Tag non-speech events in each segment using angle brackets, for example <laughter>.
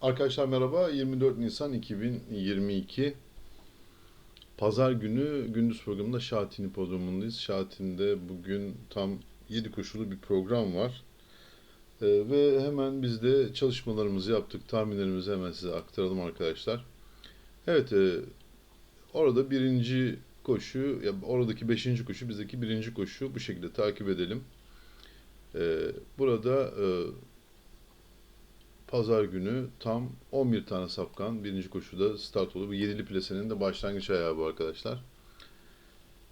Arkadaşlar merhaba. 24 Nisan 2022 Pazar günü gündüz programında Şahin Hipodromu'ndayız. Şahin'de bugün tam 7 koşulu bir program var. Ee, ve hemen biz de çalışmalarımızı yaptık. Tahminlerimizi hemen size aktaralım arkadaşlar. Evet, e, orada birinci koşu, ya oradaki beşinci koşu, bizdeki birinci koşu bu şekilde takip edelim. Ee, burada e, Pazar günü tam 11 tane safkan birinci koşuda start oldu. Bu yedili plasenin de başlangıç ayağı bu arkadaşlar.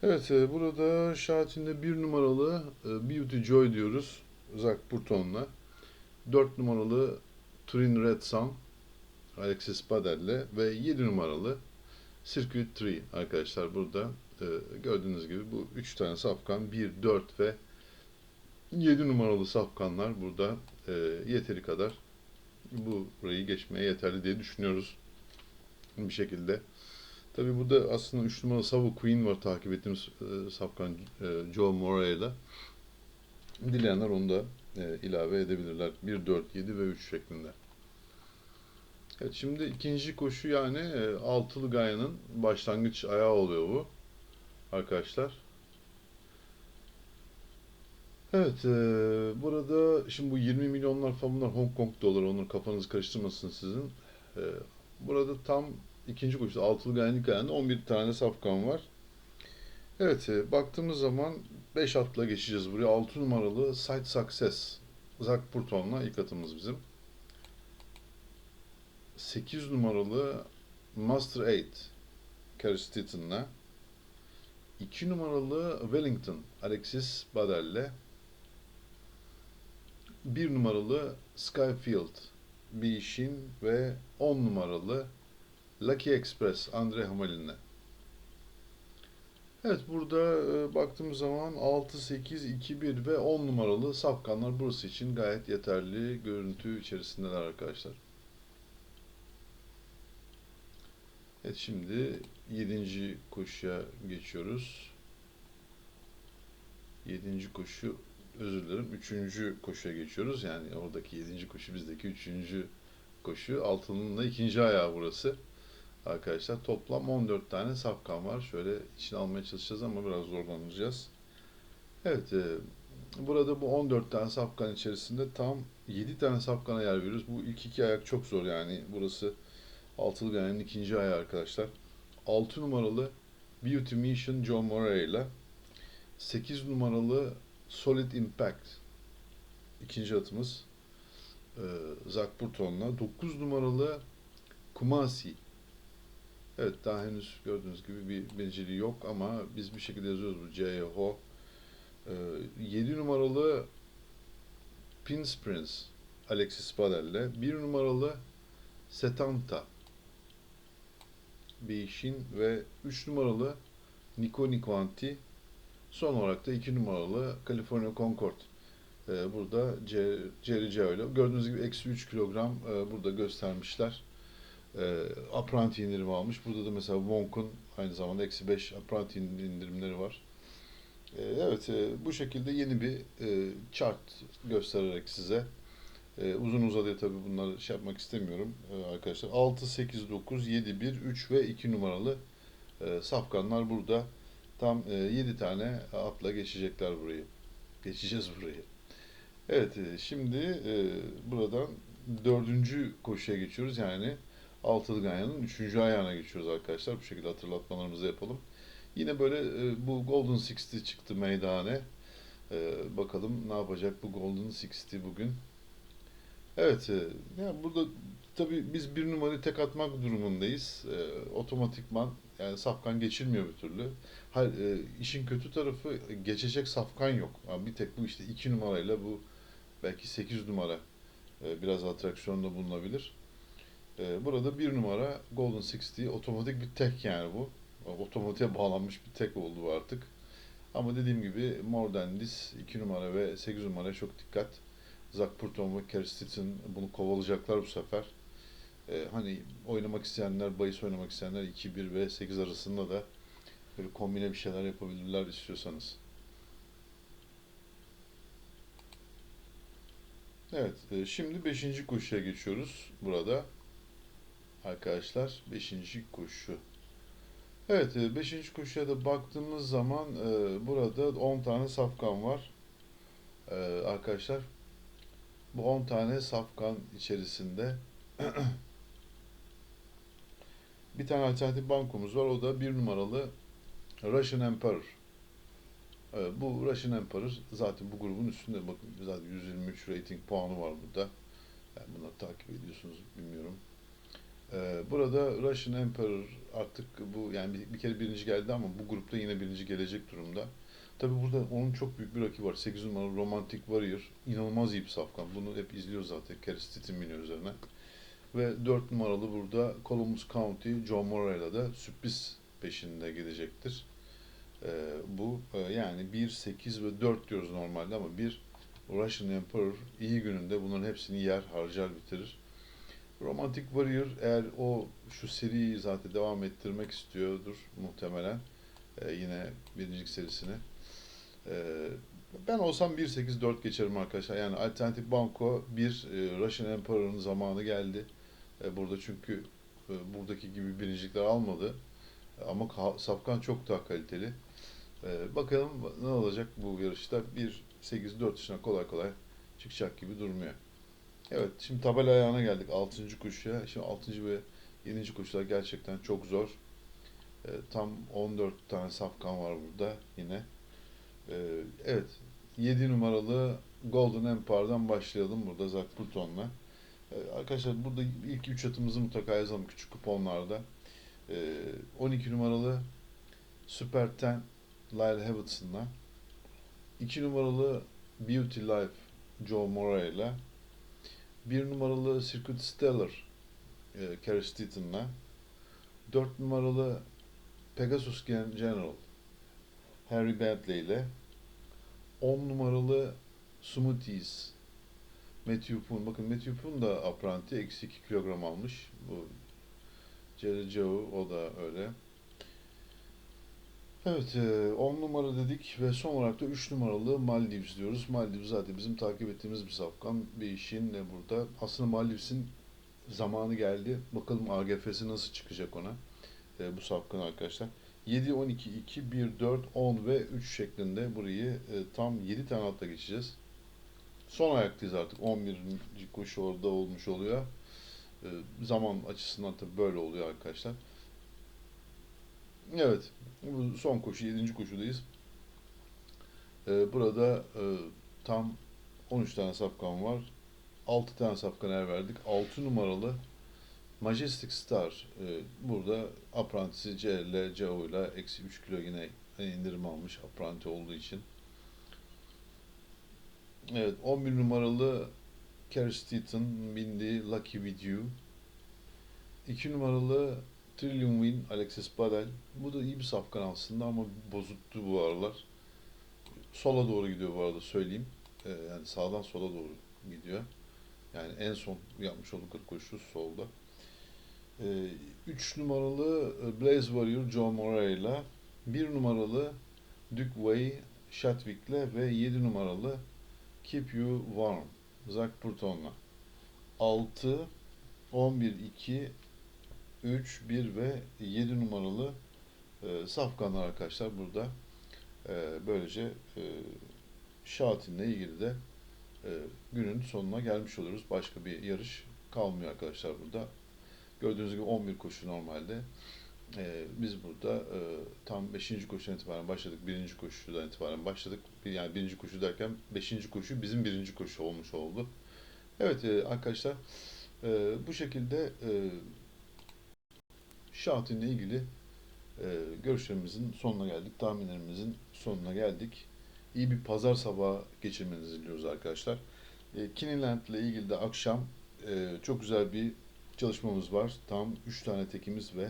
Evet e, burada Şahin'de bir numaralı e, Beauty Joy diyoruz. Zach Burton'la. 4 numaralı Turin Red Sun Alexis Badel'le ve 7 numaralı Circuit 3 arkadaşlar burada e, gördüğünüz gibi bu 3 tane safkan 1, 4 ve 7 numaralı safkanlar burada e, yeteri kadar bu burayı geçmeye yeterli diye düşünüyoruz bir şekilde. Tabi burada aslında 3 numaralı Savo Queen var takip ettiğimiz e, safkan e, Joe Moreira Dileyenler onu da e, ilave edebilirler. 1, 4, 7 ve 3 şeklinde. Evet şimdi ikinci koşu yani e, altılı gayanın başlangıç ayağı oluyor bu arkadaşlar. Evet, e, burada şimdi bu 20 milyonlar falan bunlar Hong Kong doları, onları kafanızı karıştırmasın sizin. E, burada tam ikinci koşuda altılı gayenlik ayağında 11 tane safkan var. Evet, e, baktığımız zaman 5 atla geçeceğiz buraya. 6 numaralı Side Success, Zach Burton'la ilk atımız bizim. 8 numaralı Master 8, Carrie Stitton'la. 2 numaralı Wellington, Alexis Badel'le. 1 numaralı Skyfield, Bishin ve 10 numaralı Lucky Express, Andre Hamelin'le. Evet burada e, baktığımız zaman 6, 8, 2, 1 ve 10 numaralı safkanlar burası için gayet yeterli görüntü içerisindeler arkadaşlar. Evet şimdi 7. koşuya geçiyoruz. 7. koşu özür dilerim 3. koşuya geçiyoruz. Yani oradaki 7. koşu bizdeki 3. koşu. Altının da ikinci ayağı burası. Arkadaşlar toplam 14 tane safkan var. Şöyle içine almaya çalışacağız ama biraz zorlanacağız. Evet e, burada bu 14 tane safkan içerisinde tam 7 tane safkana yer veriyoruz. Bu ilk iki ayak çok zor yani. Burası altılı gayenin ikinci ayağı arkadaşlar. 6 numaralı Beauty Mission John Moreira ile 8 numaralı Solid Impact. İkinci atımız e, Zach Burton'la. 9 numaralı Kumasi. Evet daha henüz gördüğünüz gibi bir beceri yok ama biz bir şekilde yazıyoruz bu C-H-O. E, 7 numaralı Pins Prince Alexis Badel'le 1 numaralı Setanta. Beyşin ve 3 numaralı Nico Nicoanti Son olarak da 2 numaralı California Concord. Ee, burada Jerry ile gördüğünüz gibi eksi 3 kilogram e, burada göstermişler. E, apranti indirimi almış. Burada da mesela Wonk'un aynı zamanda eksi 5 apranti indirimleri var. E, evet e, bu şekilde yeni bir e, chart göstererek size e, uzun uzadıya tabii bunları şey yapmak istemiyorum e, arkadaşlar. 6, 8, 9, 7, 1, 3 ve 2 numaralı e, safkanlar burada. Tam e, 7 tane atla geçecekler burayı. Geçeceğiz burayı. Evet e, şimdi e, buradan dördüncü koşuya geçiyoruz. Yani altılı ganyanın üçüncü ayağına geçiyoruz arkadaşlar. Bu şekilde hatırlatmalarımızı yapalım. Yine böyle e, bu Golden Sixty çıktı meydane. E, bakalım ne yapacak bu Golden Sixty bugün. Evet, e, yani burada tabii biz bir numarayı tek atmak durumundayız. E, otomatikman yani safkan geçilmiyor bir türlü. Hayır, e, işin kötü tarafı geçecek safkan yok. Yani bir tek bu işte iki numarayla bu belki 8 numara e, biraz atraksiyonda bulunabilir. E, burada bir numara Golden Sixty otomatik bir tek yani bu. Otomatiğe bağlanmış bir tek oldu artık. Ama dediğim gibi More Than This 2 numara ve 8 numaraya çok dikkat. Zach Purton ve Kerstit'in bunu kovalayacaklar bu sefer. Ee, hani oynamak isteyenler, bahis oynamak isteyenler 2, 1 ve 8 arasında da böyle kombine bir şeyler yapabilirler istiyorsanız. Evet, e, şimdi 5. koşuya geçiyoruz burada. Arkadaşlar 5. koşu. Evet, 5. koşuya da baktığımız zaman e, burada 10 tane safkan var. E, Arkadaşlar bu 10 tane safkan içerisinde <clears throat> bir tane alternatif bankomuz var. O da bir numaralı Russian Emperor. E, Bu Russian Emperor zaten bu grubun üstünde. Bakın zaten 123 rating puanı var burada. Yani bunları takip ediyorsunuz bilmiyorum. Ee, burada Russian Emperor artık bu yani bir, bir kere birinci geldi ama bu grupta yine birinci gelecek durumda. Tabi burada onun çok büyük bir rakibi var. 8 numaralı Romantic Warrior. İnanılmaz iyi bir safkan. Bunu hep izliyoruz zaten. Kerstit'in biniyor üzerine. Ve 4 numaralı burada Columbus County John Morella da sürpriz peşinde gidecektir. Ee, bu e, yani 1, 8 ve 4 diyoruz normalde ama bir Russian Emperor iyi gününde bunların hepsini yer, harcar, bitirir. Romantic Warrior eğer o şu seriyi zaten devam ettirmek istiyordur muhtemelen. Ee, yine birincilik serisini. Ee, ben olsam 1-8-4 geçerim arkadaşlar. Yani Alternatif Banco bir e, Russian Emperor'ın zamanı geldi. E, burada çünkü e, buradaki gibi birincilikler almadı. Ama ka- Safkan çok daha kaliteli. E, bakalım ne olacak bu yarışta. 1-8-4 dışına kolay kolay çıkacak gibi durmuyor. Evet, şimdi tabela ayağına geldik 6. koşuya. Şimdi 6. ve 7. koşular gerçekten çok zor. Ee, tam 14 tane safkan var burada yine. Evet, 7 numaralı Golden Empire'dan başlayalım burada Zach Bruton'la. Ee, arkadaşlar burada ilk 3 atımızı mutlaka yazalım küçük kuponlarda. Ee, 12 numaralı Super 10 Lyle Hamilton'la. 2 numaralı Beauty Life Joe Moray'la. Bir numaralı Circuit Stellar e, Carrie Steaton'la. Dört numaralı Pegasus Gen- General Harry Bentley ile. On numaralı Smoothies Matthew Poon. Bakın Matthew Poon da apranti. Eksi 2 kilogram almış. Bu Jerry Joe o da öyle. Evet, 10 numara dedik ve son olarak da 3 numaralı Maldives diyoruz. Maldives zaten bizim takip ettiğimiz bir safkan. Bir işin burada? Aslında Maldives'in zamanı geldi. Bakalım AGF'si nasıl çıkacak ona. E, bu safkan arkadaşlar. 7, 12, 2, 1, 4, 10 ve 3 şeklinde burayı e, tam 7 tane hatta geçeceğiz. Son ayaktayız artık. 11. koşu orada olmuş oluyor. E, zaman açısından tabii böyle oluyor arkadaşlar. Evet. Bu son koşu, 7. koşudayız. Ee, burada e, tam 13 tane safkan var. 6 tane safkan er verdik. 6 numaralı Majestic Star. e, burada CL, CO ile eksi 3 kilo yine indirim almış apranti olduğu için. Evet, 11 numaralı Kerry Steaton bindiği Lucky With You. 2 numaralı Trillium Win, Alexis Badel. Bu da iyi bir safkan aslında ama bozuttu bu aralar. Sola doğru gidiyor bu arada söyleyeyim. Ee, yani sağdan sola doğru gidiyor. Yani en son yapmış oldukları koşu solda. 3 numaralı e, Blaze Warrior John Moray'la 1 numaralı Duke Way Shatwick'le ve 7 numaralı Keep You Warm Zach Burton'la 6 11 2 3, 1 ve 7 numaralı e, safkanlar arkadaşlar burada. E, böylece e, Şatin'le ilgili de e, günün sonuna gelmiş oluyoruz. Başka bir yarış kalmıyor arkadaşlar burada. Gördüğünüz gibi 11 koşu normalde. E, biz burada e, tam 5. koşudan itibaren başladık. 1. koşudan itibaren başladık. Yani 1. koşu derken 5. koşu bizim 1. koşu olmuş oldu. Evet e, arkadaşlar e, bu şekilde e, Şahat'inle ilgili e, görüşlerimizin sonuna geldik. Tahminlerimizin sonuna geldik. İyi bir pazar sabahı geçirmenizi diliyoruz arkadaşlar. E, Kiniland ile ilgili de akşam e, çok güzel bir çalışmamız var. Tam 3 tane tekimiz ve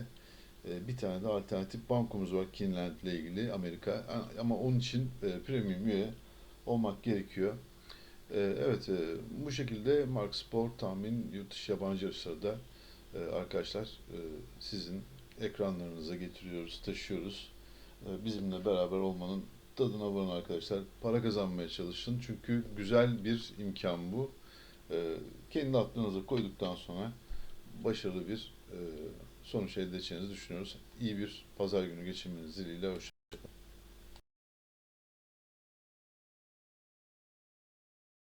bir tane de alternatif bankomuz var Kiniland ile ilgili Amerika. Ama onun için e, premium üye olmak gerekiyor. E, evet, e, bu şekilde Mark Sport tahmin yurt dışı yabancı yarışları e, arkadaşlar sizin ekranlarınıza getiriyoruz, taşıyoruz. Bizimle beraber olmanın tadına varın arkadaşlar. Para kazanmaya çalışın çünkü güzel bir imkan bu. kendi aklınıza koyduktan sonra başarılı bir sonuç elde edeceğinizi düşünüyoruz. İyi bir pazar günü geçirmeniz dileğiyle. Hoşça